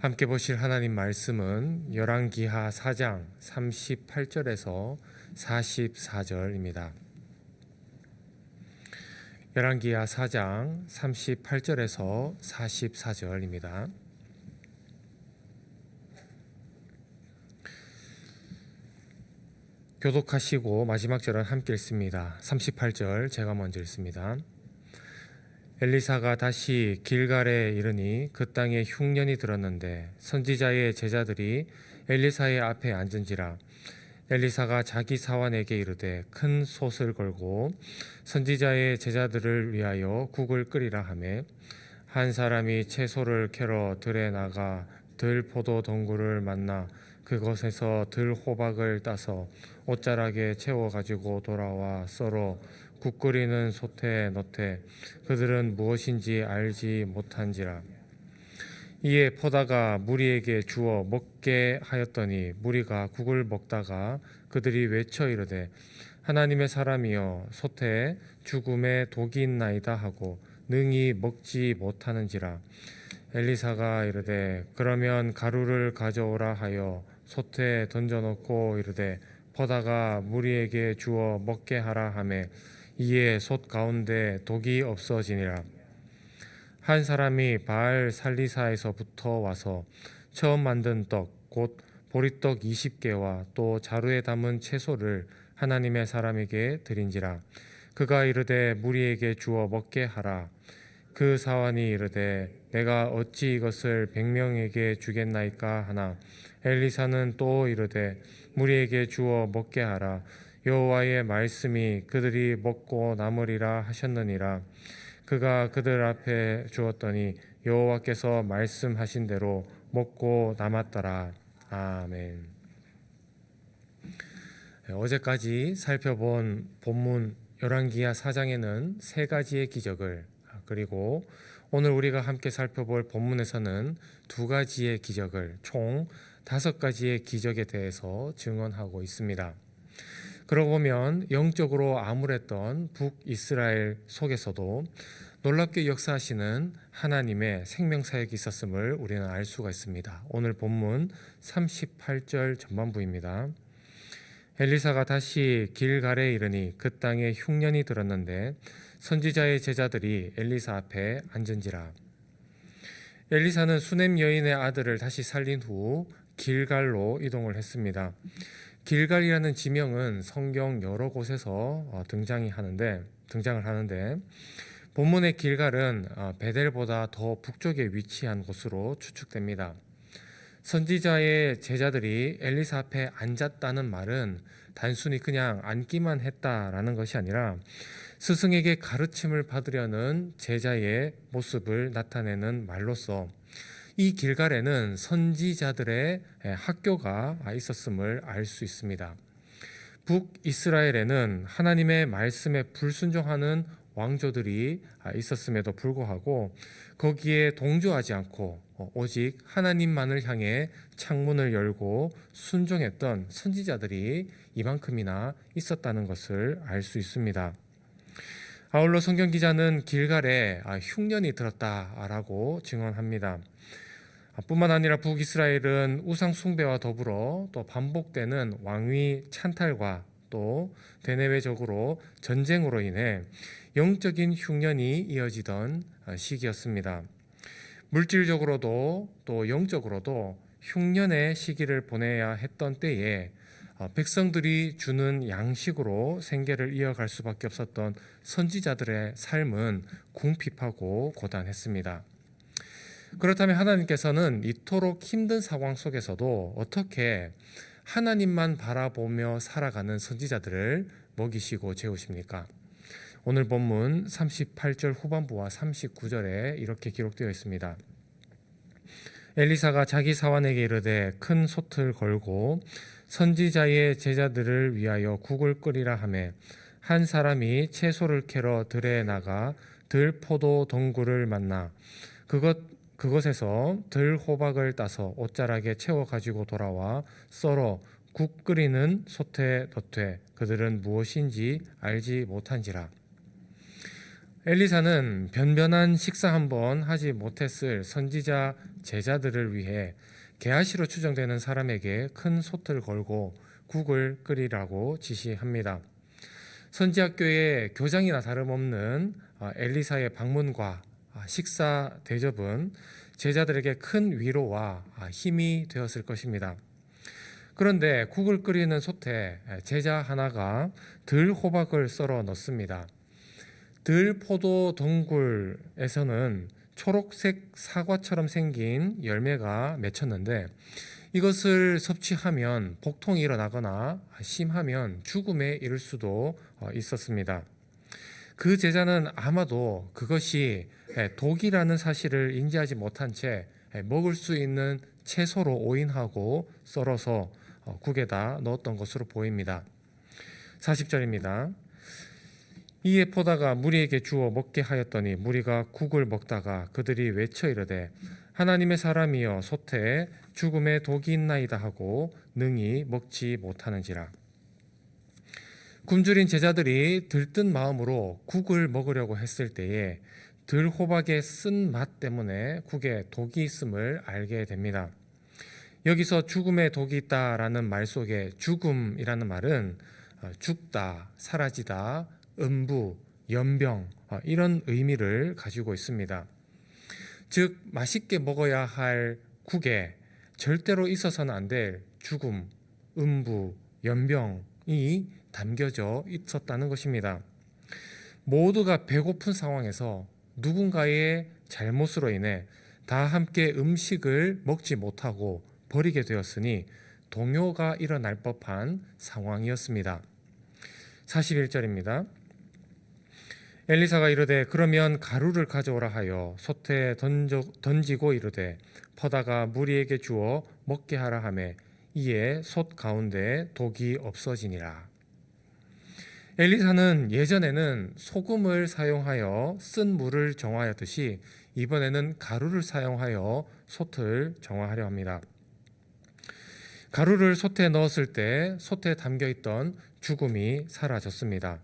함께 보실 하나님 말씀은 열왕기하 4장 38절에서 44절입니다. 열왕기하 4장 38절에서 44절입니다. 교독하시고 마지막 절은 함께 읽습니다. 38절 제가 먼저 읽습니다. 엘리사가 다시 길갈에 이르니 그 땅에 흉년이 들었는데 선지자의 제자들이 엘리사의 앞에 앉은지라. 엘리사가 자기 사환에게 이르되 큰 솥을 걸고 선지자의 제자들을 위하여 국을 끓이라 하매 한 사람이 채소를 캐러 들에 나가 들 포도 덩굴을 만나 그곳에서 들 호박을 따서 옷자락에 채워 가지고 돌아와 썰어 국 끓이는 솥에 넣되 그들은 무엇인지 알지 못한지라. 이에 포다가 무리에게 주어 먹게 하였더니 무리가 국을 먹다가 그들이 외쳐 이르되 하나님의 사람이여 솥에 죽음의 독이 있나이다 하고 능히 먹지 못하는지라. 엘리사가 이르되 그러면 가루를 가져오라 하여 솥에 던져놓고 이르되 포다가 무리에게 주어 먹게 하라 하매 이에 솥 가운데 독이 없어지니라. 한 사람이 바알 살리사에서부터 와서 처음 만든 떡 곧 보리떡 20개와 또 자루에 담은 채소를 하나님의 사람에게 드린지라. 그가 이르되 무리에게 주어 먹게 하라. 그 사환이 이르되 내가 어찌 이것을 백명에게 주겠나이까 하나. 엘리사는 또 이르되 무리에게 주어 먹게 하라 여호와의 말씀이 그들이 먹고 남으리라 하셨느니라. 그가 그들 앞에 주었더니 여호와께서 말씀하신 대로 먹고 남았더라. 아멘. 네, 어제까지 살펴본 본문 열왕기하 4장에는 세 가지의 기적을 그리고 오늘 우리가 함께 살펴볼 본문에서는 두 가지의 기적을 총 다섯 가지의 기적에 대해서 증언하고 있습니다. 그러고 보면 영적으로 암울했던 북이스라엘 속에서도 놀랍게 역사하시는 하나님의 생명 사역이 있었음을 우리는 알 수가 있습니다. 오늘 본문 38절 전반부입니다. 엘리사가 다시 길갈에 이르니 그 땅에 흉년이 들었는데 선지자의 제자들이 엘리사 앞에 앉은지라 엘리사는 수넴 여인의 아들을 다시 살린 후 길갈로 이동을 했습니다. 길갈이라는 지명은 성경 여러 곳에서 어, 등장이 하는데 등장을 하는데 본문의 길갈은 어, 베델보다 더 북쪽에 위치한 곳으로 추측됩니다. 선지자의 제자들이 엘리사 앞에 앉았다는 말은 단순히 그냥 앉기만 했다라는 것이 아니라 스승에게 가르침을 받으려는 제자의 모습을 나타내는 말로서 이 길갈에는 선지자들의 학교가 있었음을 알 수 있습니다. 북이스라엘에는 하나님의 말씀에 불순종하는 왕조들이 있었음에도 불구하고 거기에 동조하지 않고 오직 하나님만을 향해 창문을 열고 순종했던 선지자들이 이만큼이나 있었다는 것을 알 수 있습니다. 아울러 성경 기자는 길갈에 흉년이 들었다라고 증언합니다. 뿐만 아니라 북이스라엘은 우상 숭배와 더불어 또 반복되는 왕위 찬탈과 또 대내외적으로 전쟁으로 인해 영적인 흉년이 이어지던 시기였습니다. 물질적으로도 또 영적으로도 흉년의 시기를 보내야 했던 때에 백성들이 주는 양식으로 생계를 이어갈 수밖에 없었던 선지자들의 삶은 궁핍하고 고단했습니다. 그렇다면 하나님께서는 이토록 힘든 상황 속에서도 어떻게 하나님만 바라보며 살아가는 선지자들을 먹이시고 재우십니까? 오늘 본문 38절 후반부와 39절에 이렇게 기록되어 있습니다. 엘리사가 자기 사환에게 이르되 큰 솥을 걸고 선지자의 제자들을 위하여 국을 끓이라 하매 한 사람이 채소를 캐러 들에 나가 들 포도 덩굴을 만나 그것 그것에서 들 호박을 따서 옷자락에 채워 가지고 돌아와 썰어 국 끓이는 솥에 넣되 그들은 무엇인지 알지 못한지라 엘리사는 변변한 식사 한번 하지 못했을 선지자 제자들을 위해 게하시로 추정되는 사람에게 큰 솥을 걸고 국을 끓이라고 지시합니다. 선지학교의 교장이나 다름없는 아, 엘리사의 방문과 아, 식사 대접은 제자들에게 큰 위로와 아, 힘이 되었을 것입니다. 그런데 국을 끓이는 솥에 제자 하나가 들 호박을 썰어 넣습니다. 들 포도 동굴에서는 초록색 사과처럼 생긴 열매가 맺혔는데 이것을 섭취하면 복통이 일어나거나 심하면 죽음에 이를 수도 어, 있었습니다. 그 제자는 아마도 그것이 독이라는 사실을 인지하지 못한 채 먹을 수 있는 채소로 오인하고 썰어서 어, 국에다 넣었던 것으로 보입니다. 40절입니다. 이에 포다가 무리에게 주어 먹게 하였더니 무리가 국을 먹다가 그들이 외쳐 이르되 하나님의 사람이여 소태에 죽음에 독이 있나이다 하고 능히 먹지 못하는지라 굶주린 제자들이 들뜬 마음으로 국을 먹으려고 했을 때에 들 호박의 쓴맛 때문에 국에 독이 있음을 알게 됩니다. 여기서 죽음에 독이 있다라는 말 속에 죽음이라는 말은 어, 죽다, 사라지다, 음부, 연병 어, 이런 의미를 가지고 있습니다. 즉 맛있게 먹어야 할 국에 절대로 있어서는 안 될 죽음, 음부, 연병이 담겨져 있었다는 것입니다. 모두가 배고픈 상황에서 누군가의 잘못으로 인해 다 함께 음식을 먹지 못하고 버리게 되었으니 동요가 일어날 법한 상황이었습니다. 41절입니다. 엘리사가 이르되 그러면 가루를 가져오라 하여 솥에 던져, 던지고 이르되 퍼다가 무리에게 주어 먹게 하라 하매 이에 솥 가운데 독이 없어지니라. 엘리사는 예전에는 소금을 사용하여 쓴 물을 정화하였듯이 이번에는 가루를 사용하여 솥을 정화하려 합니다. 가루를 솥에 넣었을 때 솥에 담겨 있던 죽음이 사라졌습니다.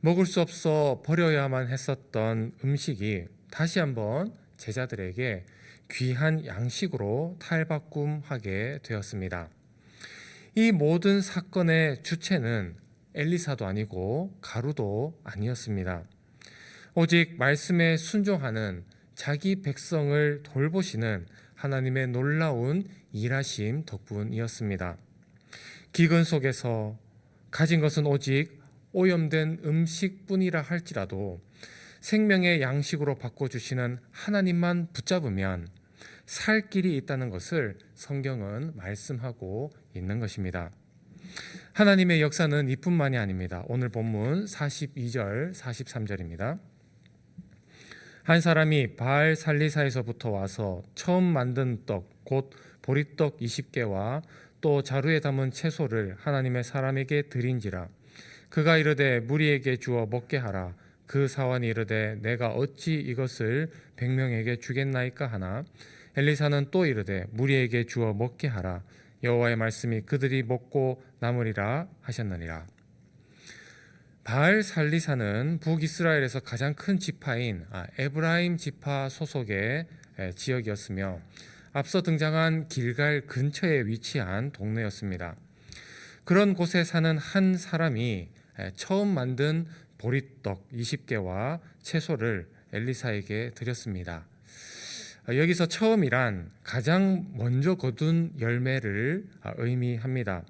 먹을 수 없어 버려야만 했었던 음식이 다시 한번 제자들에게 귀한 양식으로 탈바꿈하게 되었습니다. 이 모든 사건의 주체는 엘리사도 아니고 가루도 아니었습니다. 오직 말씀에 순종하는 자기 백성을 돌보시는 하나님의 놀라운 일하심 덕분이었습니다. 기근 속에서 가진 것은 오직 오염된 음식뿐이라 할지라도 생명의 양식으로 바꿔주시는 하나님만 붙잡으면 살 길이 있다는 것을 성경은 말씀하고 있는 것입니다. 하나님의 역사는 이뿐만이 아닙니다. 오늘 본문 42절, 43절입니다. 한 사람이 바알 살리사에서부터 와서 처음 만든 떡, 곧 보리떡 20개와 또 자루에 담은 채소를 하나님의 사람에게 드린지라. 그가 이르되 무리에게 주어 먹게 하라. 그 사환이 이르되 내가 어찌 이것을 백명에게 주겠나이까 하나 엘리사는 또 이르되 무리에게 주어 먹게 하라. 여호와의 말씀이 그들이 먹고 남으리라 하셨느니라. 바알 살리사는 북이스라엘에서 가장 큰 지파인 아, 에브라임 지파 소속의 지역이었으며 앞서 등장한 길갈 근처에 위치한 동네였습니다. 그런 곳에 사는 한 사람이 처음 만든 보리떡 20개와 채소를 엘리사에게 드렸습니다. 어, 여기서 처음이란 가장 먼저 거둔 열매를 아, 의미합니다.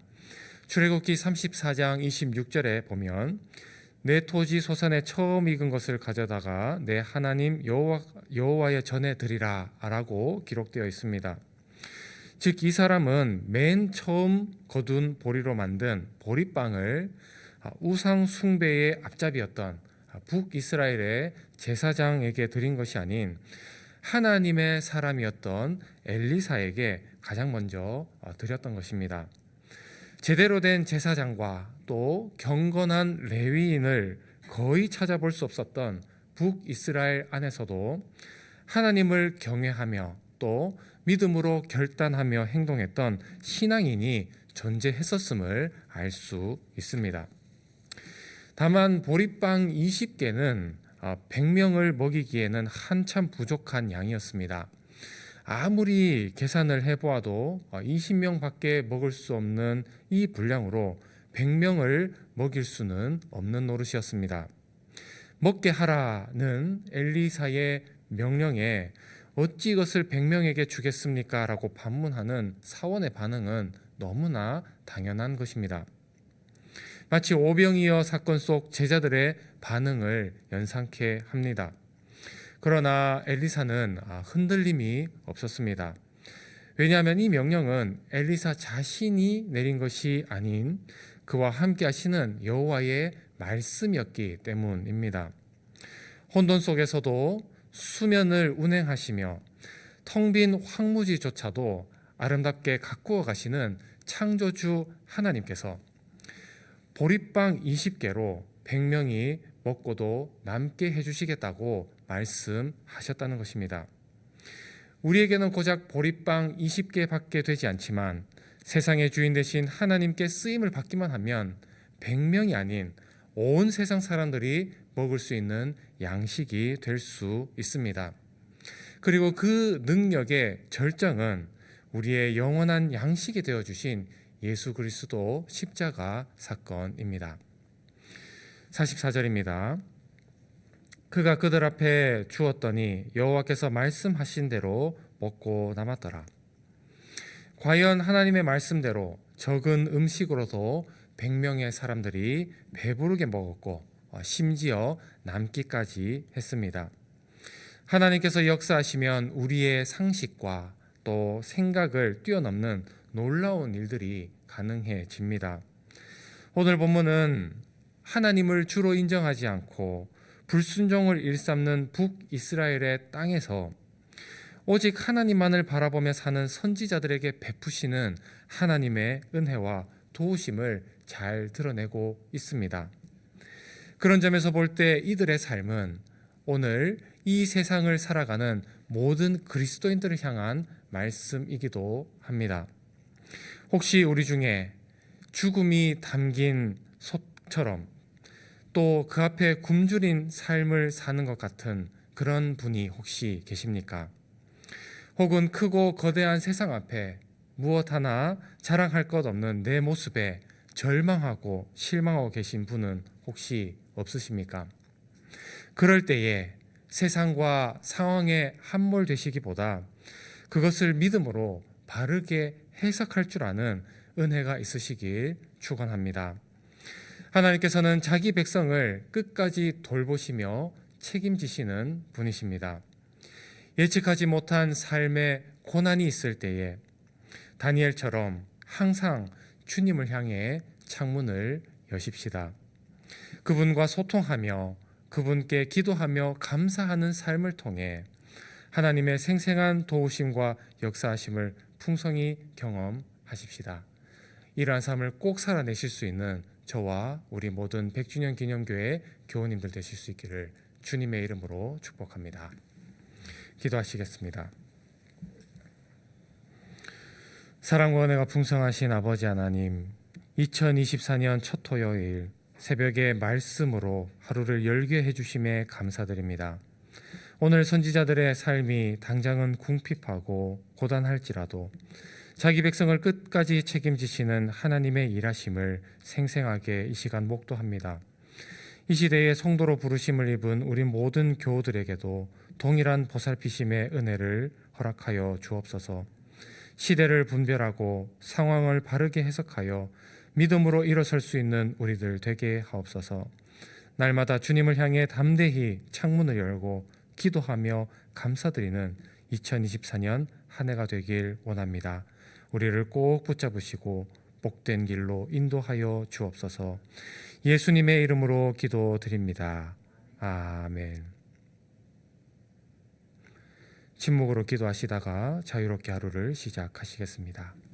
출애굽기 34장 26절에 보면 내 토지 소산에 처음 익은 것을 가져다가 내 하나님 여호와 여호와의 전에 드리라라고 기록되어 있습니다. 즉 이 사람은 맨 처음 거둔 보리로 만든 보리빵을 아, 우상 숭배의 앞잡이였던 아, 북이스라엘의 제사장에게 드린 것이 아닌 하나님의 사람이었던 엘리사에게 가장 먼저 어, 드렸던 것입니다. 제대로 된 제사장과 또 경건한 레위인을 거의 찾아볼 수 없었던 북이스라엘 안에서도 하나님을 경외하며 또 믿음으로 결단하며 행동했던 신앙인이 존재했었음을 알 수 있습니다. 다만 보리빵 20개는 100명을 먹이기에는 한참 부족한 양이었습니다. 아무리 계산을 해보아도 20명 밖에 먹을 수 없는 이 분량으로 100명을 먹일 수는 없는 노릇이었습니다. 먹게 하라는 엘리사의 명령에 어찌 이것을 100명에게 주겠습니까? 라고 반문하는 사원의 반응은 너무나 당연한 것입니다. 마치 오병이어 사건 속 제자들의 반응을 연상케 합니다. 그러나 엘리사는 아, 흔들림이 없었습니다. 왜냐하면 이 명령은 엘리사 자신이 내린 것이 아닌 그와 함께 하시는 여호와의 말씀이었기 때문입니다. 혼돈 속에서도 수면을 운행하시며 텅 빈 황무지조차도 아름답게 가꾸어 가시는 창조주 하나님께서 보리빵 20개로 100명이 먹고도 남게 해주시겠다고 말씀하셨다는 것입니다. 우리에게는 고작 보리빵 20개밖에 되지 않지만 세상의 주인 되신 하나님께 쓰임을 받기만 하면 100명이 아닌 온 세상 사람들이 먹을 수 있는 양식이 될 수 있습니다. 그리고 그 능력의 절정은 우리의 영원한 양식이 되어 주신 예수 그리스도 십자가 사건입니다. 44절입니다. 그가 그들 앞에 주었더니 여호와께서 말씀하신 대로 먹고 남았더라. 과연 하나님의 말씀대로 적은 음식으로도 100명의 사람들이 배부르게 먹었고 어, 심지어 남기까지 했습니다. 하나님께서 역사하시면 우리의 상식과 또 생각을 뛰어넘는 놀라운 일들이 가능해집니다. 오늘 본문은 하나님을 주로 인정하지 않고 불순종을 일삼는 북이스라엘의 땅에서 오직 하나님만을 바라보며 사는 선지자들에게 베푸시는 하나님의 은혜와 도우심을 잘 드러내고 있습니다. 그런 점에서 볼 때 이들의 삶은 오늘 이 세상을 살아가는 모든 그리스도인들을 향한 말씀이기도 합니다. 혹시 우리 중에 죽음이 담긴 솥처럼 또 그 앞에 굶주린 삶을 사는 것 같은 그런 분이 혹시 계십니까? 혹은 크고 거대한 세상 앞에 무엇 하나 자랑할 것 없는 내 모습에 절망하고 실망하고 계신 분은 혹시 없으십니까? 그럴 때에 세상과 상황에 함몰되시기보다 그것을 믿음으로 바르게 해석할 줄 아는 은혜가 있으시길 축원합니다. 하나님께서는 자기 백성을 끝까지 돌보시며 책임지시는 분이십니다. 예측하지 못한 삶의 고난이 있을 때에 다니엘처럼 항상 주님을 향해 창문을 여십시다. 그분과 소통하며 그분께 기도하며 감사하는 삶을 통해 하나님의 생생한 도우심과 역사하심을 풍성히 경험하십시다. 이러한 삶을 꼭 살아내실 수 있는 저와 우리 모든 100주년 기념교회 교우님들 되실 수 있기를 주님의 이름으로 축복합니다. 기도하시겠습니다. 사랑과 은혜가 풍성하신 아버지 하나님, 2024년 첫 토요일 새벽에 말씀으로 하루를 열게 해주심에 감사드립니다. 오늘 선지자들의 삶이 당장은 궁핍하고 고단할지라도 자기 백성을 끝까지 책임지시는 하나님의 일하심을 생생하게 이 시간 목도합니다. 이 시대에 성도로 부르심을 입은 우리 모든 교우들에게도 동일한 보살피심의 은혜를 허락하여 주옵소서. 시대를 분별하고 상황을 바르게 해석하여 믿음으로 일어설 수 있는 우리들 되게 하옵소서. 날마다 주님을 향해 담대히 창문을 열고 기도하며 감사드리는 2024년 한 해가 되길 원합니다. 우리를 꼭 붙잡으시고 복된 길로 인도하여 주옵소서. 예수님의 이름으로 기도드립니다. 아멘. 침묵으로 기도하시다가 자유롭게 하루를 시작하시겠습니다.